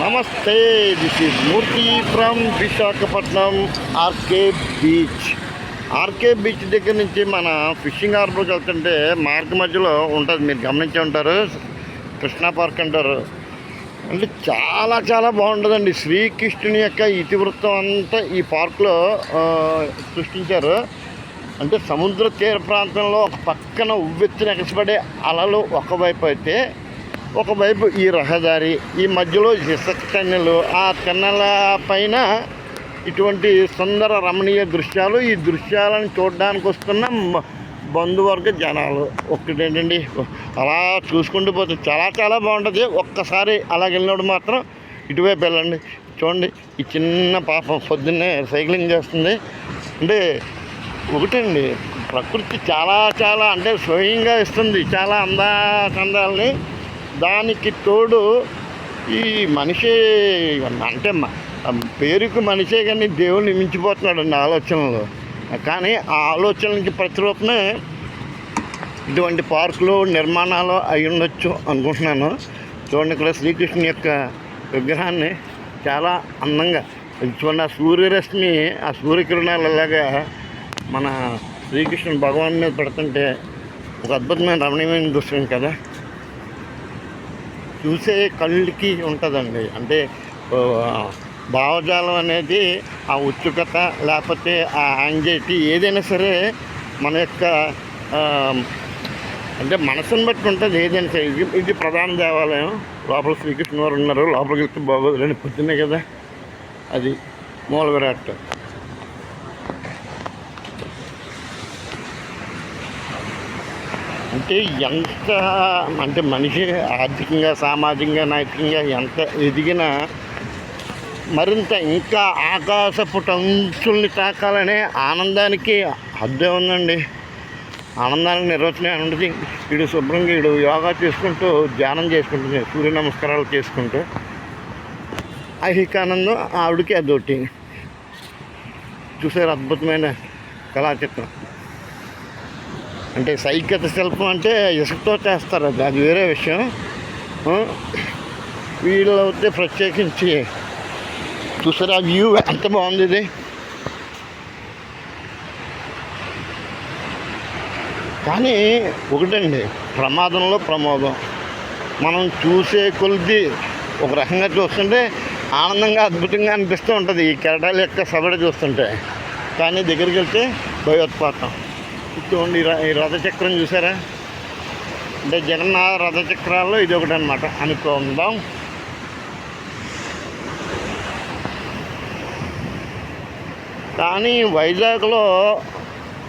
నమస్తే this is Murthy from Visakhapatnam RK beach RK beach దగ్గర నుంచి మన ఫిషింగ్ హార్బర్కి వెళ్తుంటే మార్గ మధ్యలో ఉంటుంది మీరు గమనించి ఉంటారు. కృష్ణా పార్క్ అంటారు. అంటే చాలా చాలా బాగుంటుందండి. శ్రీకృష్ణుని యొక్క ఇతివృత్తం అంతా ఈ పార్క్లో సృష్టించారు. అంటే సముద్ర తీర ప్రాంతంలో ఒక పక్కన ఉవ్వెత్తున ఎగసిపడే అలలు ఒకవైపు అయితే ఒకవైపు ఈ రహదారి ఈ మధ్యలో ఇసుక కన్నెలు ఆ కన్నెల పైన ఇటువంటి సుందర రమణీయ దృశ్యాలు. ఈ దృశ్యాలను చూడడానికి వస్తున్న బంధువర్గ జనాలు. ఒక్కటి ఏంటండి అలా చూసుకుంటూ పోతే చాలా చాలా బాగుంటుంది. ఒక్కసారి అలా వెళ్ళినప్పుడు మాత్రం ఇటువైపు వెళ్ళండి. చూడండి ఈ చిన్న పాపం పొద్దున్నే సైక్లింగ్ చేస్తుంది. అంటే ఒకటండి ప్రకృతి చాలా చాలా అంటే స్వయంగా ఇస్తుంది. చాలా అందా చందాలని. దానికి తోడు ఈ మనిషి అంటే పేరుకు మనిషే కానీ దేవుడిని మించిపోతున్నాడు అండి ఆలోచనలు. కానీ ఆ ఆలోచనలకి ప్రతిరూపమే ఇటువంటి పార్కులు నిర్మాణాలు అయి ఉండొచ్చు అనుకుంటున్నాను. చూడండి ఇక్కడ శ్రీకృష్ణుని యొక్క విగ్రహాన్ని చాలా అందంగా చూడండి ఆ సూర్యరశ్మి ఆ సూర్యకిరణాలు అలాగా మన శ్రీకృష్ణుడు భగవాన్ మీద పెడుతుంటే ఒక అద్భుతమైన రమణీయమైన దృశ్యం కదా. చూసే కళ్ళకి ఉంటుందండి. అంటే భావజాలం అనేది ఆ ఉత్సుకత లేకపోతే ఆ యాంగ్జైటీ ఏదైనా సరే మన యొక్క అంటే మనసుని బట్టి ఉంటుంది ఏదైనా సరే. ఇది ఇది ప్రధాన దేవాలయం. లోపల శ్రీకృష్ణ వారు ఉన్నారు లోపలికి వెళ్తే బాగోదు లేని పొద్దున్నే కదా. అది మూల విరాట్ అంటే ఎంత అంటే మనిషి ఆర్థికంగా సామాజికంగా నైతికంగా ఎంత ఎదిగినా మరింత ఇంకా ఆకాశపు టంచుల్ని తాకాలనే ఆనందానికి హద్దే ఉందండి. ఆనందానికి నిర్వచనం ఉండదు వీడు శుభ్రంగా వీడు యోగా చేసుకుంటూ ధ్యానం చేసుకుంటుంది. సూర్య నమస్కారాలు చేసుకుంటూ. ఐహికానందం ఆవిడకి అదొకటి. చూసారు అద్భుతమైన కళాచిత్రం. అంటే సైకత శిల్పం అంటే ఇసుకతో చేస్తారు అది అది వేరే విషయం. వీళ్ళు అయితే ప్రత్యేకించి చూసారా వ్యూ? ఎంత బాగుంది ఇది. కానీ ఒకటండి ప్రమాదంలో ప్రమాదం. మనం చూసే కొలిది ఒక రకంగా చూస్తుంటే ఆనందంగా అద్భుతంగా అనిపిస్తూ ఉంటుంది. ఈ కెరటాల యొక్క సబడ చూస్తుంటే. కానీ దగ్గరికి వెళ్తే భయోత్పాతం. చూడండి ఈ ర- ఈ రథచక్రం చూసారా? అంటే జగన్నాథ రథచక్రాల్లో ఇది ఒకటి అనమాట అనుకుందాం కానీ వైజాగ్లో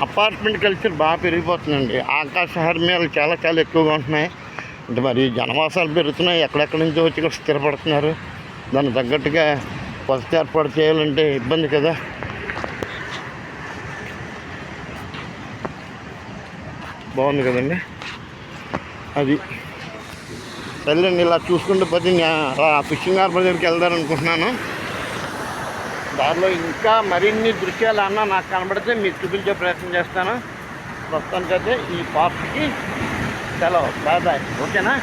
అపార్ట్మెంట్ కల్చర్ బాగా పెరిగిపోతుందండి. ఆకాశ హర్మ్యాలు చాలా చాలా ఎక్కువగా ఉంటున్నాయి. అంటే మరి జనవాసాలు పెరుగుతున్నాయి. ఎక్కడెక్కడి నుంచో వచ్చి ఇక్కడ స్థిరపడుతున్నారు. దానికి తగ్గట్టుగా వసతి ఏర్పాటు చేయాలంటే ఇబ్బంది కదా. బాగుంది కదండి. అది. సరేండి ఇలా చూసుకుంటూ పోతే నేను ఫిషింగ్ హార్బర్ దగ్గరికి వెళ్దారనుకుంటున్నాను దారిలో ఇంకా మరిన్ని దృశ్యాలు అన్న నాకు కనబడితే మీకు చూపించే ప్రయత్నం చేస్తాను. ప్రస్తుతానికైతే ఈ పార్క్కి సెలవు. Bye bye. ఓకేనా?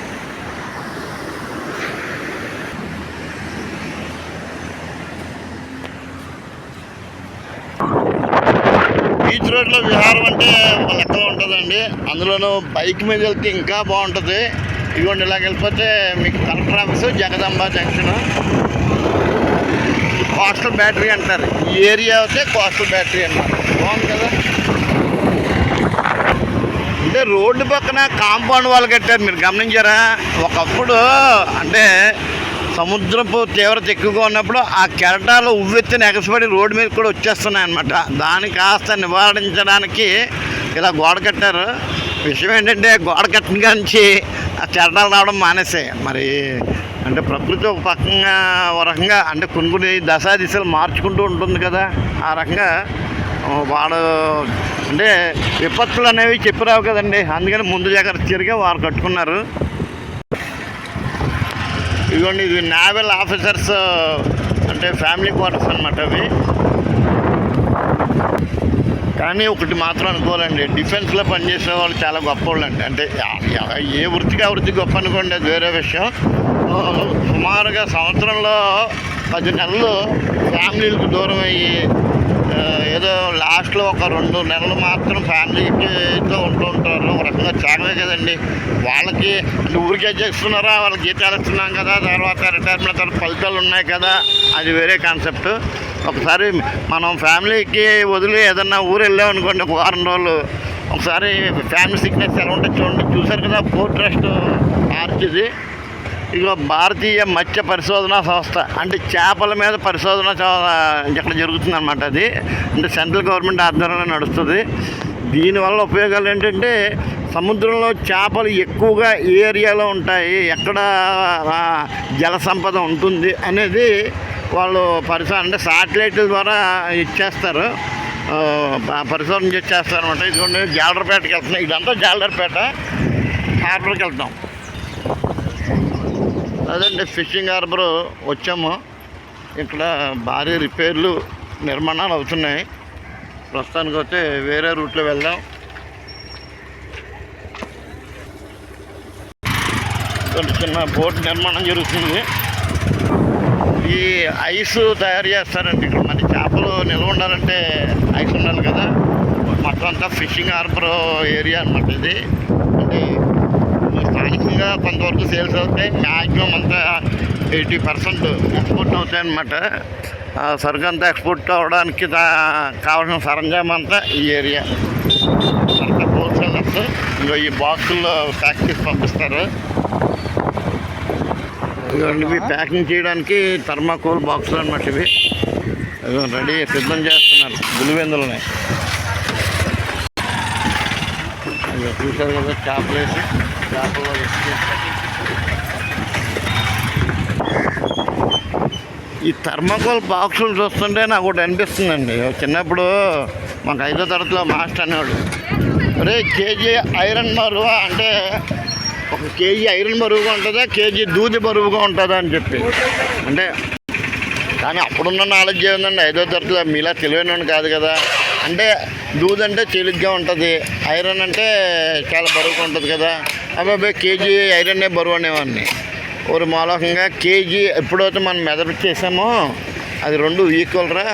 బీచ్ రోడ్లో విహారం అంటే ఒక ఉంటుందండి. అందులోనూ బైక్ మీద వెళ్తే ఇంకా బాగుంటుంది. ఇదిగోండి ఇలాగ వెళ్ళిపోతే మీకు collector office Jagadamba junction. Coastal battery అంటారు. ఈ ఏరియా అయితే కోస్టల్ బ్యాటరీ అన్నారు బాగుంది కదా? అంటే రోడ్డు పక్కన కాంపౌండ్ వాళ్ళు కట్టారు మీరు గమనించారా? ఒకప్పుడు అంటే సముద్రపు తీవ్రత ఎక్కువగా ఉన్నప్పుడు ఆ కెరటాలు ఉవ్వెత్తిన ఎగసిపడి రోడ్డు మీద కూడా వచ్చేస్తున్నాయి అనమాట దాన్ని కాస్త నివారించడానికి ఇలా గోడ కట్టారు. విషయం ఏంటంటే గోడ కట్టిన కానించి ఆ చెరటాలు రావడం మానేసాయి మరి అంటే ప్రకృతి ఒక పక్కన ఒక రకంగా అంటే కొన్ని కొన్ని దశా దిశలు మార్చుకుంటూ ఉంటుంది కదా. ఆ రకంగా వాడు అంటే విపత్తులు అనేవి చెప్పిరావు కదండి. అందుకని ముందు జాగ్రత్త చర్యగా వారు కట్టుకున్నారు. ఇదిగోండి ఇది నావల్ ఆఫీసర్స్ అంటే ఫ్యామిలీ క్వార్టర్స్ అనమాట అవి. కానీ ఒకటి మాత్రం అనుకోవాలండి డిఫెన్స్లో పనిచేసే వాళ్ళు చాలా గొప్ప వాళ్ళండి అంటే ఏ వృత్తికి ఆ వృత్తి గొప్ప అనుకోండి అది వేరే విషయం. సుమారుగా సంవత్సరంలో పది నెలలు ఫ్యామిలీలకు దూరం అయ్యి ఏదో లాస్ట్లో ఒక రెండు నెలలు మాత్రం ఫ్యామిలీతో ఉంటూ ఉంటారు. ఒక రకంగా చాలే కదండి. వాళ్ళకి ఊరికే చేస్తున్నారా? వాళ్ళకి జీతాలు ఇస్తున్నాం కదా. తర్వాత రిటైర్మెంట్ తర్వాత ఫలితాలు ఉన్నాయి కదా. అది వేరే కాన్సెప్ట్ ఒకసారి మనం ఫ్యామిలీకి వదిలి ఏదన్నా ఊరు వెళ్ళాం అనుకోండి ఒక వారం రోజులు. ఒకసారి ఫ్యామిలీ సిక్నెస్ ఎలా ఉంటుంది చూడండి. చూసారు కదా పోర్ట్ ట్రస్ట్ ఆర్చిది. ఇది ఇదిగో భారతీయ మత్స్య పరిశోధన సంస్థ. అంటే చేపల మీద పరిశోధన చా- ఇక్కడ జరుగుతుందన్నమాట అది. అంటే సెంట్రల్ గవర్నమెంట్ ఆధ్వర్యంలో నడుస్తుంది. దీనివల్ల ఉపయోగాలు ఏంటంటే సముద్రంలో చేపలు ఎక్కువగా ఏ ఏరియాలో ఉంటాయి ఎక్కడ జల సంపద ఉంటుంది అనేది వాళ్ళు పరిశోధన అంటే శాటిలైట్ల ద్వారా ఇచ్చేస్తారు. పరిశోధన చేస్తారు అనమాట ఇదిగోండి జాలర్పేటకి వెళ్తున్నాం. ఇదంతా జాలర్పేట. హార్బర్కి వెళ్తాం అదండి ఫిషింగ్ హార్బర్ వచ్చాము. ఇక్కడ భారీ రిపేర్లు నిర్మాణాలు అవుతున్నాయి. ప్రస్తుతానికి అయితే వేరే రూట్లో వెళ్దాం. కొంచెం చిన్న బోట్ నిర్మాణం జరుగుతుంది. ఈ ఐస్ తయారు చేస్తారండి ఇక్కడ. మన చేపలు నిల్వ ఉండాలంటే ఐస్ ఉండాలి కదా. మొత్తం అంతా ఫిషింగ్ హార్బర్ ఏరియా అన్నమాట ఇది. స్థానికంగా కొంతవరకు సేల్స్ అవుతాయి. మ్యాక్సిమం అంతా ఎయిటీ పర్సెంట్ ఎక్స్పోర్ట్ అవుతాయి అన్నమాట. సరుకు అంతా ఎక్స్పోర్ట్ అవ్వడానికి కావాల్సిన సరంజామం అంతా ఈ ఏరియా అంతా హోల్సేలర్స్ ఇంకా ఈ బాక్సుల్లో ప్యాక్ చేసి పంపిస్తారు ఇవి ప్యాకింగ్ చేయడానికి థర్మాకోల్ బాక్సులు అనమాట ఇవి. రెడీ సిద్ధం చేస్తున్నారు. గులివెందులని చూశారు కదా చేపలు వేసి ఈ థర్మాకోల్ బాక్సులు చూస్తుంటే నాకు ఒకటి అనిపిస్తుందండి. చిన్నప్పుడు మాకు ఐదో తరగతిలో మాస్టర్ అనేవాడు అరే కేజీ ఐరన్ బరువు? అంటే ఒక కేజీ ఐరన్ బరువుగా ఉంటుందా? కేజీ దూది బరువుగా ఉంటుందా? అని చెప్పి. అంటే కానీ అప్పుడున్న నాలెడ్జ్ ఏముందండి? ఐదో తరగతిలో మీలా తెలివైన కాదు కదా. అంటే దూద్ అంటే తేలిగ్గా ఉంటుంది ఐరన్ అంటే చాలా బరువుగా ఉంటుంది కదా. అబ్బాయి కేజీ ఐరన్నే బరువు అనేవాడిని. ఒక మూలకంగా కేజీ ఎప్పుడైతే మనం మెదడు చేసామో అది రెండు ఈక్వల్ రా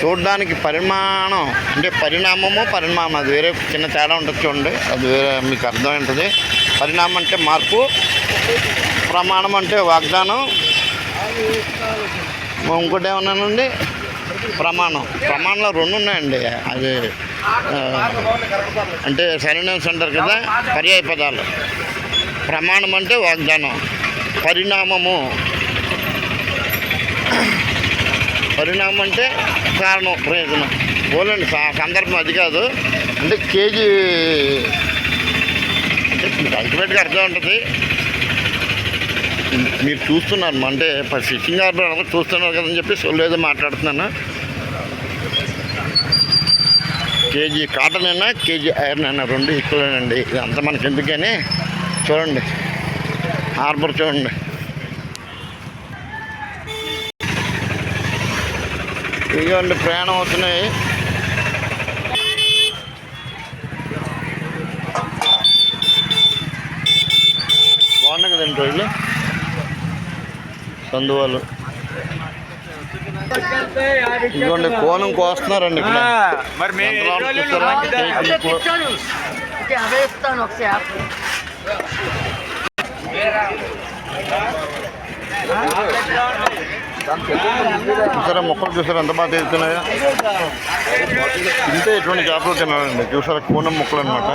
చూడడానికి పరిమాణం అంటే పరిణామము పరిణామం అది వేరే చిన్న తేడా ఉంటుంది చూడండి. అది వేరే మీకు అర్థమై ఉంటుంది. పరిణామం అంటే మార్పు ప్రమాణం అంటే వాగ్దానం. ఇంకోటి ఏమన్నానండి? ప్రమాణం. ప్రమాణంలో రెండు ఉన్నాయండి. అది అంటే సరినేమ్స్ అంటారు కదా పర్యాయ పదాలు. ప్రమాణం అంటే వాగ్దానం. పరిణామము. పరిణామం అంటే కారణం ప్రయోజనం. పోలండి స- సందర్భం అది కాదు. అంటే కేజీ అంటే అల్టిమేట్గా అర్థం ఉంటుంది. మీరు చూస్తున్నారు అంటే ఫిషింగ్ హార్బర్ చూస్తున్నారు కదని చెప్పి సొల్లేదో మాట్లాడుతున్నాను. కేజీ కాటన్ అయినా కేజీ ఐరన్ అయినా రెండు ఈక్వలేనండి ఇదంతా మనకి ఎందుకని? చూడండి. హార్బర్ చూడండి. ఇదిగోండి ప్రయాణం అవుతున్నాయి. బాగున్నాయి కదండి రోజులు? సందువాలు ఇదిగోండి కోనం కోస్తున్నారండి ఇక్కడ. మరి చూసారా మొక్కలు చూసారా ఎంత బాగా తెలుస్తున్నాయో ఇంతే ఎటువంటి చేపలు తినాలండి చూసారా కూనం మొక్కలు అనమాట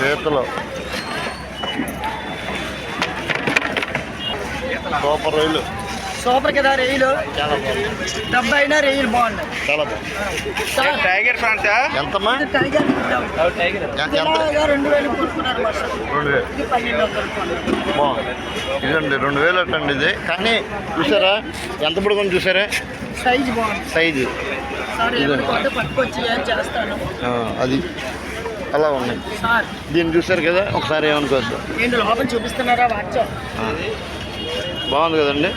చేతులు. సూపర్ రైలు. సూపర్ కదా రైలు. డబ్బు అయినా రైలు బాగుంది. చాలా బాగుంది. సార్ టైగర్ ఫ్రాన్స్ ఎంతమ్మా? టైగర్ రెండు వేలు. బాగుంది. ఇదండి రెండు వేలు అట్టండి ఇది. కానీ చూసారా? ఎంత పడుకొని చూసారా? సైజు బాగుంది. అది అలా ఉన్నాయి. దీన్ని చూసారు కదా? ఒకసారి ఏమనుకోవద్దు. లోపల చూపిస్తున్నారా. బాగుంది కదండి?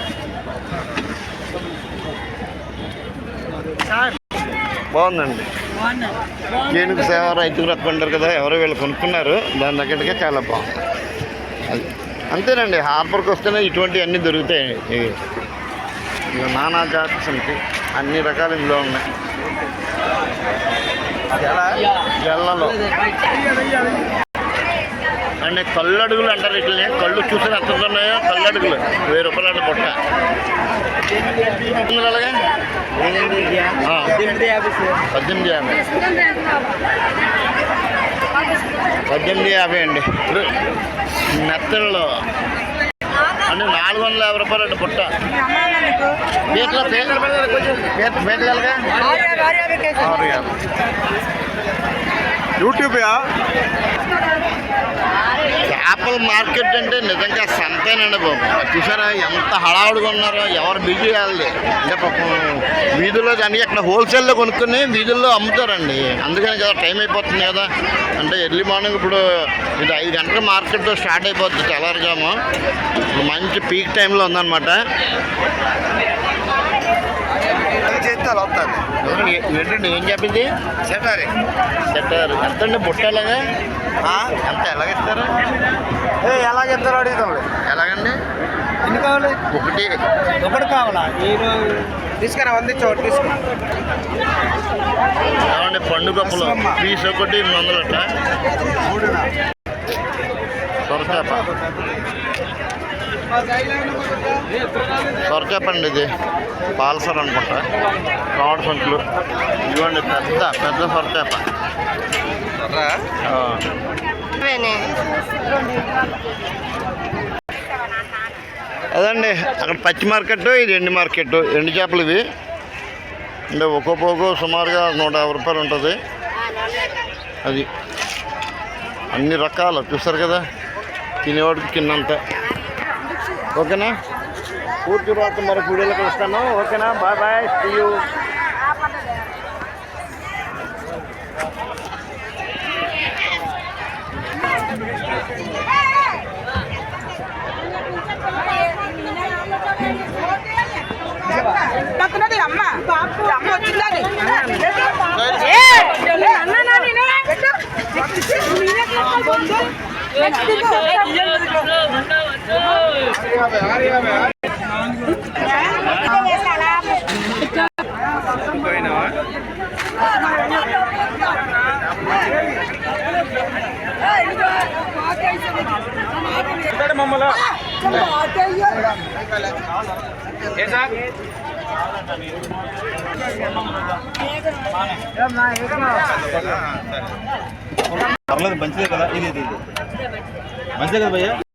బాగుందండి. ఏనుగు సేవ రైతుకు రత్నం అంటారు కదా ఎవరో వీళ్ళు కొనుక్కున్నారు. దాని తగ్గట్టుగా చాలా బాగుంది. అది అంతేనండి. హార్బర్కి వస్తేనే ఇటువంటివన్నీ దొరుకుతాయి. ఇవి నానా జాతి సంతి అన్ని రకాలు ఇందులో ఉన్నాయి. జల్లలో అండ్ కళ్ళడుగులు అంటారు ఇట్లనే కళ్ళు చూసి ఉన్నాయో కళ్ళడుగులు. వెయ్యి రూపాయలు అంటే పుట్ట అలాగే? పద్దెనిమిది యాభై పద్దెనిమిది యాభై. అండి. మెత్తల్లో అంటే నాలుగు వందల యాభై రూపాయలు అండి పుట్ట పీతల పీతల పీత పీతలు ఎలాగా ఆరు యాభై యూట్యూబ్ చేపల మార్కెట్ అంటే నిజంగా సంతేనండి బాబు. చూసారా ఎంత హడావుడిగా ఉన్నారో ఎవరు బిజీ వాళ్ళది అంటే పాపం వీధుల్లో కానీ అక్కడ హోల్సేల్లో కొనుక్కొని వీధుల్లో అమ్ముతారండి. అందుకని కదా టైం అయిపోతుంది కదా. అంటే ఎర్లీ మార్నింగ్ ఇప్పుడు ఇది ఐదు గంటల మార్కెట్ స్టార్ట్ అయిపోద్ది తెల్లారుజాము. ఇప్పుడు మంచి పీక్ టైంలో ఉందన్నమాట. చేస్తే అలా ఏ- ఏంటండి ఏం చెప్పింది? చెప్పారు చెప్పారు ఎంతండి బుట్టలాగా? ఎంత? ఎలాగిస్తారు ఏ ఎలా చెప్తారో అడుగుతాం ఎలాగండి? ఎన్ని కావాలి? ఒకటి. ఒకటి కావాలా? మీరు తీసుకురా వంద చోటు తీసుకో ఏమండి పండు కప్పులు? పీస్ ఒకటి ఎనిమిది వందలు అట్ట సొరచేప సొరచేప అండి ఇది పాల్సర్ అనుకుంటా. కావడ సొంట్లు ఇదిగోండి పెద్ద పెద్ద సొరచేప. అదండి అక్కడ పచ్చి మార్కెట్ ఇది ఎండి మార్కెట్. ఎండు చేపలు ఇవి. అంటే ఒక్కో పోగు సుమారుగా నూట యాభై రూపాయలు ఉంటుంది. అది. అన్ని రకాలు చూస్తారు కదా? తినేవాడికి కిందంత. ఓకేనా? పూర్తి తర్వాత మరి వీడియోలోకి వస్తాను. ఓకేనా? Bye bye. సీ యూ పక్కనది అమ్మ. అమ్మ వచ్చిందని ఏ సార్ పర్లేదు మంచిదే కదా ఇది ఇది ఇది. మంచిదే కదా భయ్యా